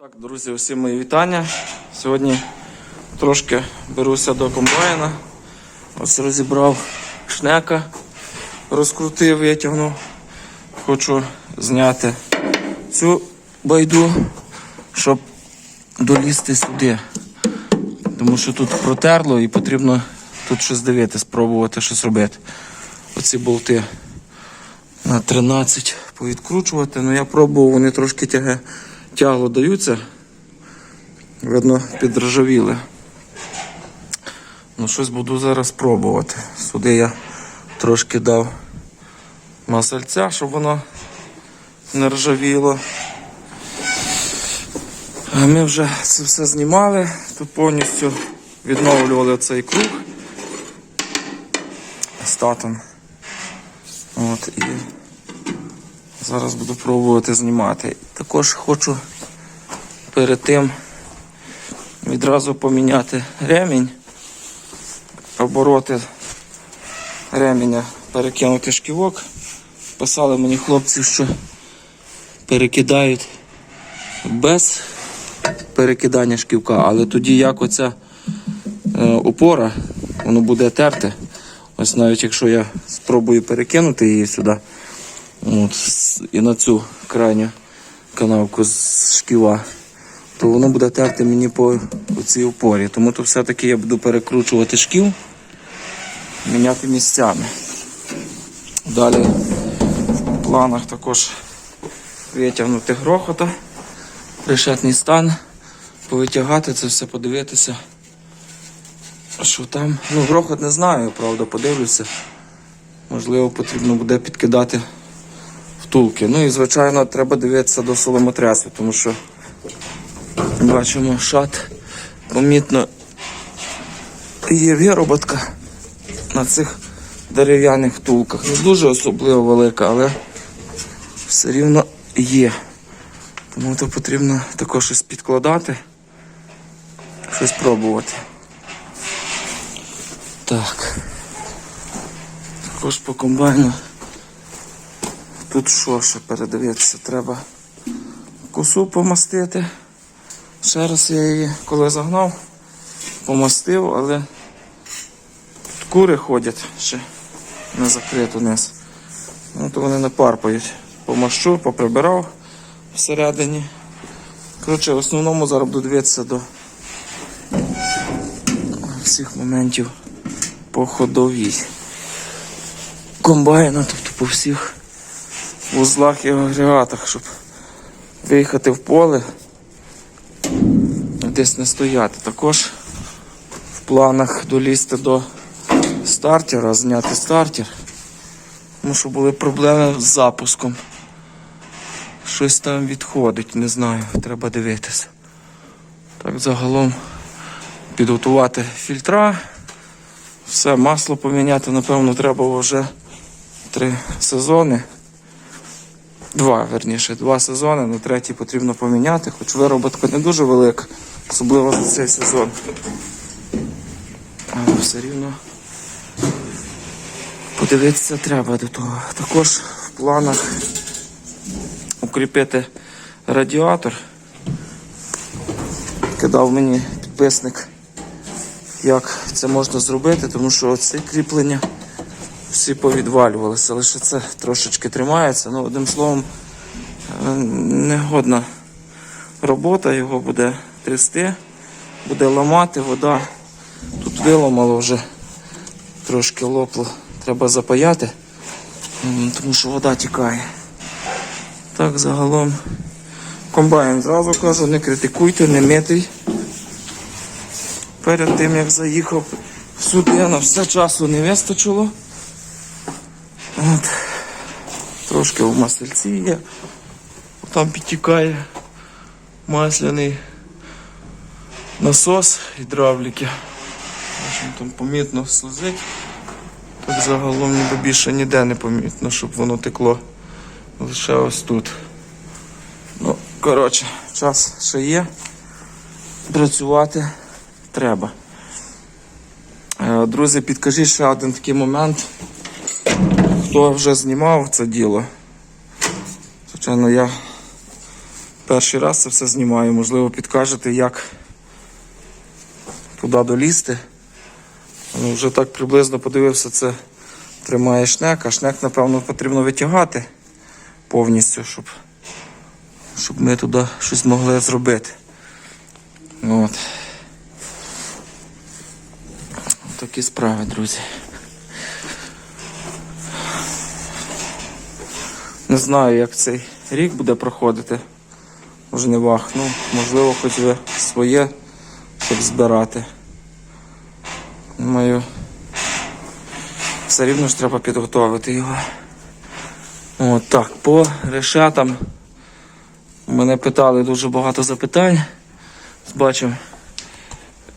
Так, друзі, усім мої вітання. Сьогодні трошки беруся до комбайна. Ось розібрав шнека, розкрутив, витягнув. Хочу зняти цю байду, щоб долізти сюди. Тому що тут протерло і потрібно тут щось дивитися, спробувати щось робити. Оці болти на 13 повідкручувати. Ну я пробував, вони трошки тяге, тягло даються. Видно, підржавіли. Ну, щось буду зараз пробувати. Сюди я трошки дав масельця, щоб воно не ржавіло. Ми вже це все знімали, тут повністю відновлювали цей круг статом. От, і зараз буду пробувати знімати. Також хочу перед тим відразу поміняти ремінь, обороти ременя, перекинути шківок. Писали мені хлопці, що перекидають без перекидання шківка, але тоді як оця е, опора, воно буде терти. Ось навіть якщо я спробую перекинути її сюди, от, і на цю крайню канавку з шківа, то воно буде терти мені по цій опорі. Тому то все-таки я буду перекручувати шків, міняти місцями. Далі в планах також витягнути грохота, решетний стан, повитягати це все, подивитися. Що там? Ну, грохот не знаю, правда, подивлюся. Можливо, потрібно буде підкидати втулки. Ну і, звичайно, треба дивитися до соломотрясу, тому що бачимо шат, помітно є вироботка на цих дерев'яних втулках. Не дуже особливо велика, але все рівно є. Тому то потрібно також щось підкладати, щось пробувати. Так. Також по комбайну. Тут що ще передивитися? Треба косу помастити. Ще раз я її коли загнав, помастив, але тут кури ходять ще не закрито низ. Ну, то вони не парпають. Помащу, поприбирав всередині. Коротше, в основному зараз буду дивитися до всіх моментів по ходовій комбайна, тобто по всіх вузлах і агрегатах, щоб виїхати в поле, десь не стояти. Також в планах долізти до стартера, зняти стартер, тому що були проблеми з запуском. Щось там відходить, не знаю, треба дивитися. Так, загалом підготувати фільтра. Все, масло поміняти, напевно, треба вже три сезони. Два, верніше, два сезони, на третій потрібно поміняти, хоч вироботка не дуже велика, особливо за цей сезон. Але все рівно подивитися треба до того. Також в планах укріпити радіатор. Кидав мені підписник як це можна зробити, тому що ці кріплення всі повідвалювалися, лише це трошечки тримається. Ну, одним словом, е, негодна робота, його буде трясти, буде ламати, вода. Тут виламало вже трошки лопло, треба запаяти, тому що вода тікає. Так, загалом комбайн зразу кажу, не критикуйте, не митий перед тим як заїхав сюди, на все часу не вистачило. От. Трошки в масельці є. Там підтікає масляний насос гідравліки. Там помітно слизить. Так загалом ніби більше ніде не помітно, щоб воно текло. Лише ось тут. Ну, коротше, час ще є. Працювати треба. Е, Друзі, підкажіть ще один такий момент. Хто вже знімав це діло? Звичайно, я Перший раз це все знімаю. Можливо, підкажете, як туди долізти. Ну, вже так приблизно подивився, це тримає шнек, а шнек, напевно, потрібно витягати повністю, щоб, щоб ми туди щось могли зробити. От. Такі справи, друзі. Не знаю, як цей рік буде проходити в жнивах. Ну, можливо, хоч ви своє, щоб збирати. Думаю, все рівно ж треба підготовити його. От так, по решетам. Мене питали дуже багато запитань. Бачимо,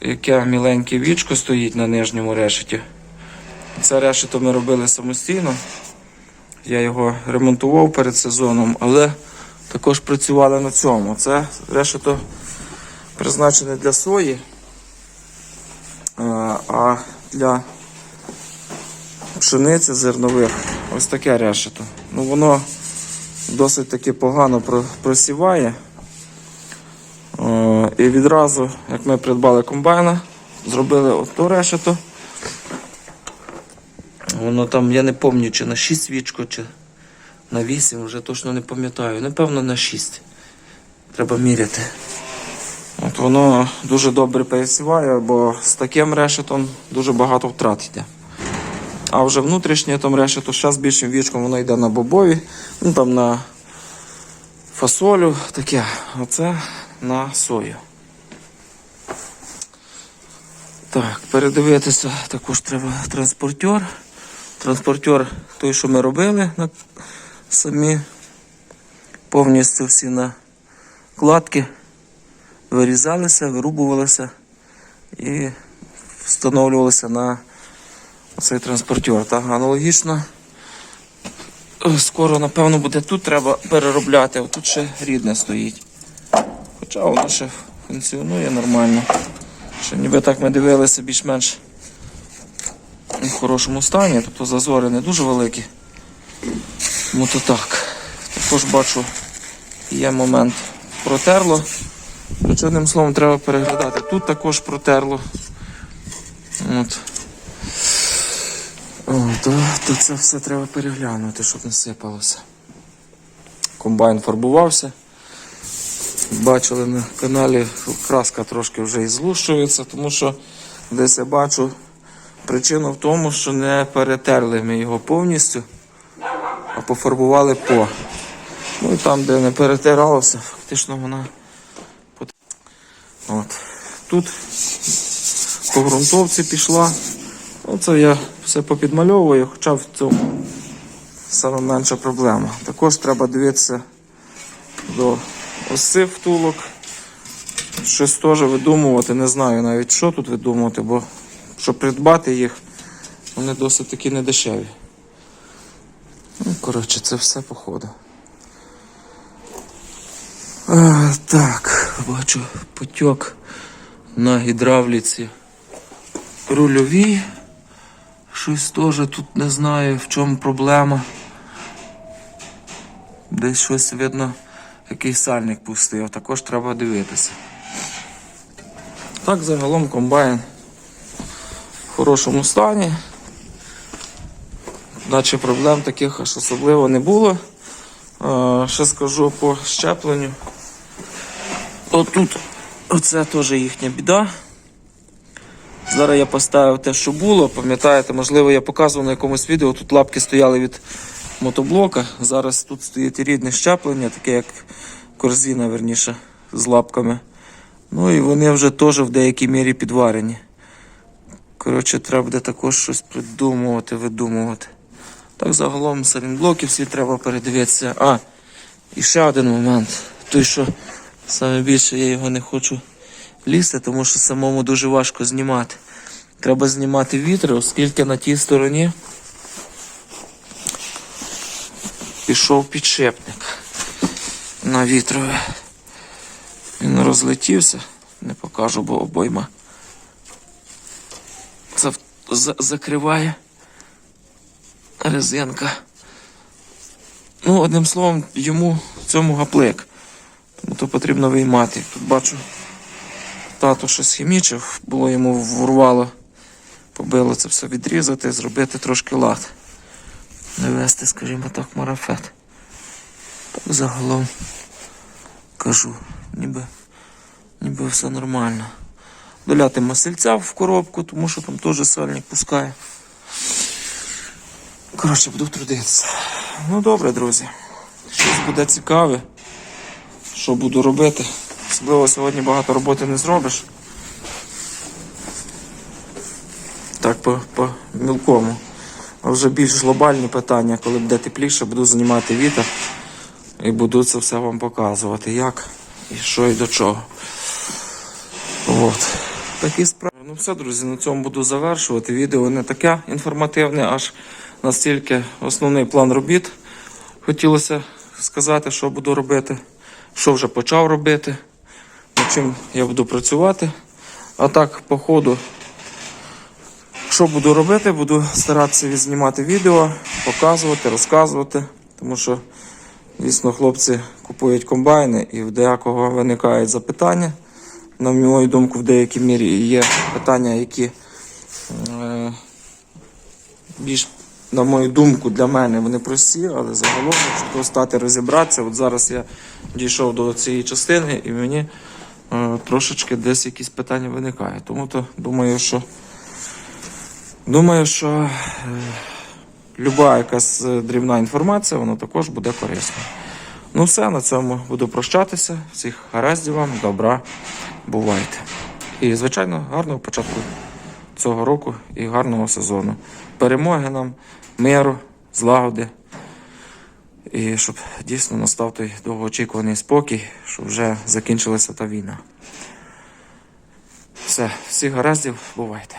яке міленьке вічко стоїть на нижньому решеті. Це решето ми робили самостійно. Я його ремонтував перед сезоном, але також працювали на цьому. Це решето призначене для сої, а- а для пшениці зернових ось таке решето. Ну, воно досить таки погано просіває. Е, І відразу, як ми придбали комбайна, зробили ото решето. Воно там, я не пам'ятаю, чи на 6 свічко, чи на 8, вже точно не пам'ятаю. Напевно, на 6. Треба міряти. От воно дуже добре пересіває, бо з таким решетом дуже багато втрат йде. А вже внутрішнє там решето, ще з більшим вічком воно йде на бобові, ну там на фасолю таке. Оце на сою. Так, передивитися також треба транспортер. Транспортер той, що ми робили самі повністю всі накладки вирізалися, вирубувалися і встановлювалися на цей транспортер. Так, аналогічно. е, Скоро, напевно, буде тут треба переробляти, тут ще рідне стоїть. Хоча воно ще функціонує нормально. Ще ніби так ми дивилися більш-менш в хорошому стані, тобто зазори не дуже великі. Тому то так. Також бачу, є момент протерло. Хоч одним словом треба переглядати. Тут також протерло. От. О, то, то це все треба переглянути, щоб не сипалося. Комбайн фарбувався. Бачили на каналі, краска трошки вже і злущується, тому що десь я бачу причина в тому, що не перетерли ми його повністю, а пофарбували по. Ну і там, де не перетиралося, фактично вона. От. Тут по ґрунтовці пішла. Оце я все попідмальовую, хоча в цьому саме менша проблема. Також треба дивитися до оси втулок. Щось теж видумувати, не знаю навіть що тут видумувати, бо щоб придбати їх, вони досить таки недешеві. Ну, коротше, це все походу. А, так, бачу потік на гідравліці рульовій. Щось теж тут не знаю, в чому проблема. Десь щось видно, якийсь сальник пустив, також треба дивитися. Так, загалом комбайн в хорошому стані. Наче проблем таких аж особливо не було. Ще скажу по щепленню. Отут, оце теж їхня біда. Зараз я поставив те, що було. Пам'ятаєте, можливо, я показував на якомусь відео. Тут лапки стояли від мотоблока. Зараз тут стоїть рідне щеплення, таке як корзина, верніше, з лапками. Ну і вони вже теж в деякій мірі підварені. Коротше, треба буде також щось придумувати, видумувати. Так, загалом салінблоки всі треба передивитися. А, і ще один момент. Той, що саме більше я його не хочу лізти, тому що самому дуже важко знімати. Треба знімати вітри, оскільки на тій стороні пішов підшипник на вітрове. Він розлетівся, не покажу, бо обойма зав- за- закриває резинка. Ну, одним словом, йому цьому гаплик. Тому то потрібно виймати. Тут бачу, тато щось хімічив, було йому врвало, побило це все відрізати, зробити трошки лад. Навести, скажімо так, марафет. Так загалом кажу, ніби, ніби все нормально. Доляти масельця в коробку, тому що там теж сальник пускає. Коротше, буду трудитися. Ну добре, друзі. Щось буде цікаве. Що буду робити? Особливо сьогодні багато роботи не зробиш. Так, по, по мілкому. А вже більш глобальні питання, коли буде тепліше, буду знімати вітер і буду це все вам показувати, як і що і до чого. От. Такі справи. Ну все, друзі, на цьому буду завершувати. Відео не таке інформативне, аж настільки основний план робіт. Хотілося сказати, що буду робити, що вже почав робити, над чим я буду працювати. А так, по ходу, що буду робити, буду старатися відзнімати відео, показувати, розказувати, тому що, дійсно, хлопці купують комбайни і в деякого виникають запитання. На мою думку, в деякій мірі є питання, які е, більш, на мою думку, для мене вони прості, але загалом, якщо стати розібратися, от зараз я дійшов до цієї частини і мені е, трошечки десь якісь питання виникають. Тому то думаю, що думаю, що е, люба якась е, дрібна інформація, вона також буде корисна. Ну все, на цьому буду прощатися. Всіх гараздів вам, добра, бувайте. І, звичайно, гарного початку цього року і гарного сезону. Перемоги нам, миру, злагоди. І щоб дійсно настав той довгоочікуваний спокій, щоб вже закінчилася та війна. Все, всіх гараздів, бувайте.